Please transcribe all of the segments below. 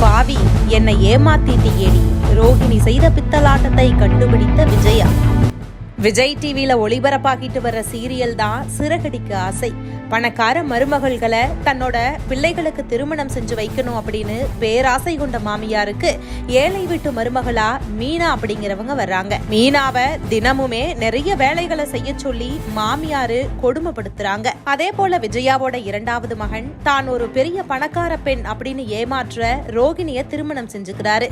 பாவி என்னை ஏமாத்திட்டியேடி. ரோகிணி செய்த பித்தலாட்டத்தை கண்டுபிடித்த விஜயா. விஜய் டிவியில் ஒளிபரப்பாகிட்டு வர்ற சீரியல் தான் சிறகடிக்கு ஆசை. பணக்கார மருமகள்களை தன்னோட பிள்ளைகளுக்கு திருமணம் செஞ்சு வைக்கணும் அப்படின்னு பேராசை கொண்ட மாமியாருக்கு ஏழை வீட்டு மருமகளா மீனா அப்படிங்கிறவங்க வர்றாங்க. மீனாவை தினமுமே நிறைய வேலைகளை செய்ய சொல்லி மாமியாரு கொடுமைப்படுத்துறாங்க. அதே போல விஜயாவோட இரண்டாவது மகன் தான் ஒரு பெரிய பணக்கார பெண் அப்படின்னு ஏமாற்ற ரோகிணிய திருமணம் செஞ்சுக்கிறாரு.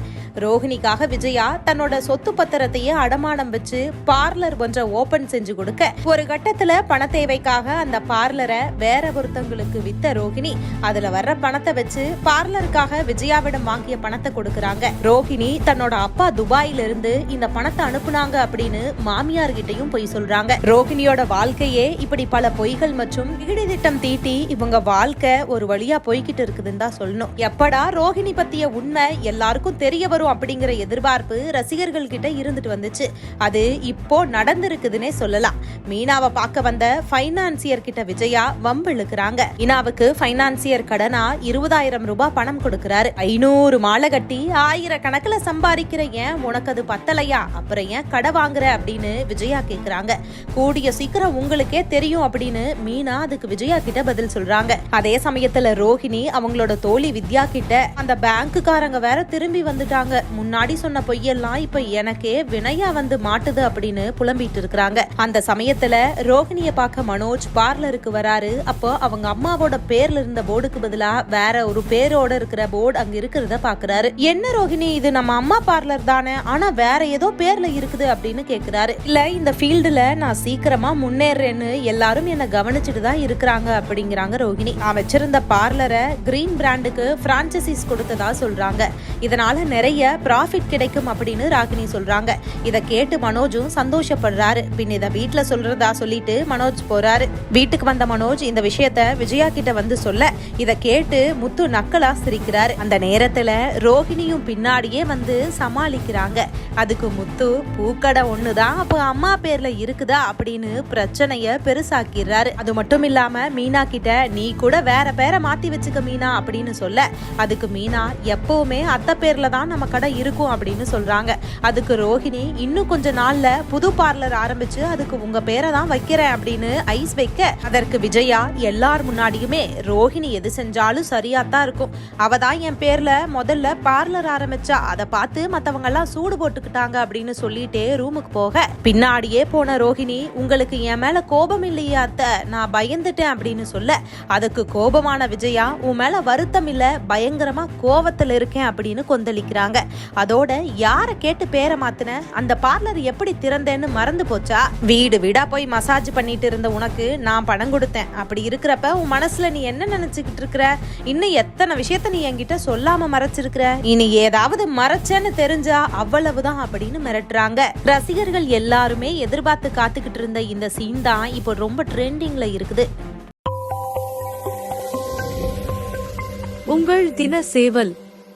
ரோகிணிக்காக விஜயா தன்னோட சொத்து பத்திரத்தையே அடமானம் வச்சு பார்லர் ஒன்றை ஓபன் செஞ்சு கொடுக்க. ஒரு கட்டத்துல பண தேவைக்காக அந்த பார்லரை வேற ஒருத்தவங்களுக்கு வித்த ரோகிணி அதுல வர்ற பணத்தை வச்சு பார்லருக்காக விஜயாவிடம் வாங்கிய பணத்தை கொடுக்கறாங்க. ரோகிணி தன்னோட அப்பா துபாயில இருந்து இந்த பணத்தை அனுப்புனாங்க அப்படின்னு மாமியார் கிட்டையும் பொய் சொல்றாங்க. ரோகிணியோட வாழ்க்கையே இப்படி பல பொய்கள் மற்றும் திட்டம் தீட்டி இவங்க வாழ்க்கை ஒரு வழியா போய்கிட்டு இருக்குதுன்னு தான் சொல்லணும். எப்படா ரோகிணி பத்திய உண்மை எல்லாருக்கும் தெரிய வரும் அப்படிங்கிற எதிர்பார்ப்பு ரசிகர்கள் கிட்ட இருந்துட்டு வந்துச்சு. அது இப்போ நடந்திருக்குதுன்னே சொல்லலாம். மீனாவை பார்க்க வந்த பைனான்சியர் கிட்ட விஜயா வம்பு இழுக்கிறாங்க இனாவுக்கு ஃபைனான்சியர் கடனா இருபதாயிரம் ரூபாய் பணம் கொடுக்கிறாரு. ஐநூறு மாலை கட்டி ஆயிரக்கணக்கில் சம்பாதிக்கிற ஏன் உனக்கு அது பத்தலையா? அப்புறம் ஏன் கடை வாங்குற? அப்படின்னு விஜயா கேட்குறாங்க கூடிய சீக்கிரம் உங்களுக்கே தெரியும் அப்படின்னு மீனா அதுக்கு விஜயா கிட்ட பதில் சொல்றாங்க. அதே சமயத்துல ரோஹிணி அவங்களோட தோழி வித்யா கிட்ட அந்த பேங்க்குக்காரங்க வேற திரும்பி வந்துட்டாங்க. முன்னாடி சொன்ன பொய்யெல்லாம் இப்ப எனக்கே வினையா வந்து மாட்டுது அப்படின்னு புலம்பிட்டு இருக்கிறாங்க அந்த சமயத்துல ரோஹிணிய பார்க்க மனோஜ் பார்லருக்கு வராரு. அப்போ அவங்க அம்மாவோட பேர்ல இருந்த போர்டுக்கு பதிலா வேற ஒரு பேரோட இருக்கிற போர்டு அங்க இருக்கிறத பாக்குறாரு. என்ன ரோஹிணி இது நம்ம அம்மா பார்லர் தானே ஆனா வேற ஏதோ பேர்ல இருக்குது அப்படின்னு கேக்குறாரு. இல்ல இந்த ஃபீல்டுல நான் சீக்கிரமா முன்னேறேன்னு எல்லாரும் என்ன கவனிச்சுட்டு தான் இருக்கிறாங்க அப்படிங்கிறாங்க ரோஹிணி நான் வச்சிருந்த பார்லரை கிரீன் பிராண்டுக்கு பிரான்சைசிஸ் கொடுத்ததா சொல்றாங்க. இதனால நிறைய ப்ராஃபிட் கிடைக்கும் அப்படின்னு ராகினி சொல்றாங்க. இதை கேட்டு மனோஜும் சந்தோஷப்படுறாரு பின் இதை வீட்ல சொல்றதா சொல்லிட்டு மனோஜ் போறாரு. வீட்டுக்கு வந்த மனோஜ் இந்த விஷயத்த விஜயா கிட்ட வந்து சொல்ல இதை கேட்டு முத்து நக்கலா சிரிக்கிறாரு. அந்த நேரத்துல ரோஹிணியும் பின்னாடியே வந்து சமாளிக்கிறாங்க. அதுக்கு முத்து பூக்கடை ஒண்ணுதான் அப்போ அம்மா பேர்ல இருக்குதா? அப்படின்னு பிரச்சனைய பெருசாக்கிறாரு அது மட்டும் இல்லாம மீனா கிட்ட நீ கூட வேற பேரை மாத்தி வச்சுக்க மீனா அப்படின்னு சொல்ல அதுக்கு மீனா எப்பவுமே அத்தை பேர்ல தான் நம்ம கடை இருக்கும் அப்படின்னு சொல்றாங்க. அதுக்கு ரோஹிணி இன்னும் கொஞ்ச நாள்ல புது பார்லர் ஆரம்பிச்சு அதுக்கு உங்க பேரை தான் வைக்கிறேன் அப்படின்னு ஐஸ் வைக்க அதற்கு விஜயா எல்லார் முன்னாடியுமே ரோஹிணி எது செஞ்சாலும் சரியா தான் இருக்கும். அவ தான் என் பேர்ல முதல்ல பார்லர் ஆரம்பிச்சா அதை பார்த்து மத்தவங்க எல்லாம் சூடு போட்டுக்கிட்டாங்க அப்படின்னு சொல்லிட்டே ரூமுக்கு போக பின்னாடியே போன ரோஹிணி உங்களுக்கு என் மேல கோபம் இல்லையா அத்த நான் பயந்துட்டேன் அப்படின்னு சொல்ல அதுக்கு கோபமான விஜயா உன் மேல வருத்தம் இல்ல பயங்கரமா கோவத்துல இருக்கேன் அப்படின்னு கொந்தளிக்கிறாங்க. அதோட யார கேட்டு பேரை மாத்தின? அந்த பார்லர் எப்படி திறந்தேன்னு மறந்து போச்சா? வீடு வீடா போய் மசாஜ் பண்ணிட்டு இருந்த உனக்கு நான் பணம் கொடுத்தேன். அப்படி இருக்கிறப்ப உன் மனசுல நீ என்ன நினைச்சுக்கிட்டு இருக்கிற? இன்னும் எத்தனை விஷயத்த நீ என்கிட்ட சொல்லாம மறைச்சிருக்கிற? இனி ஏதாவது மறைச்சேன்னு தெரிஞ்சா அவ்வளவுதான் அப்படின்னு மிரட்டுறாங்க. ரசிகர்கள் எல்லாருமே எதிர்பார்த்து காத்துக்கிட்டு இருந்த இந்த சீன் தான் இப்போ ரொம்ப ட்ரெண்டிங்ல இருக்குது. உங்கள் தின சேவல்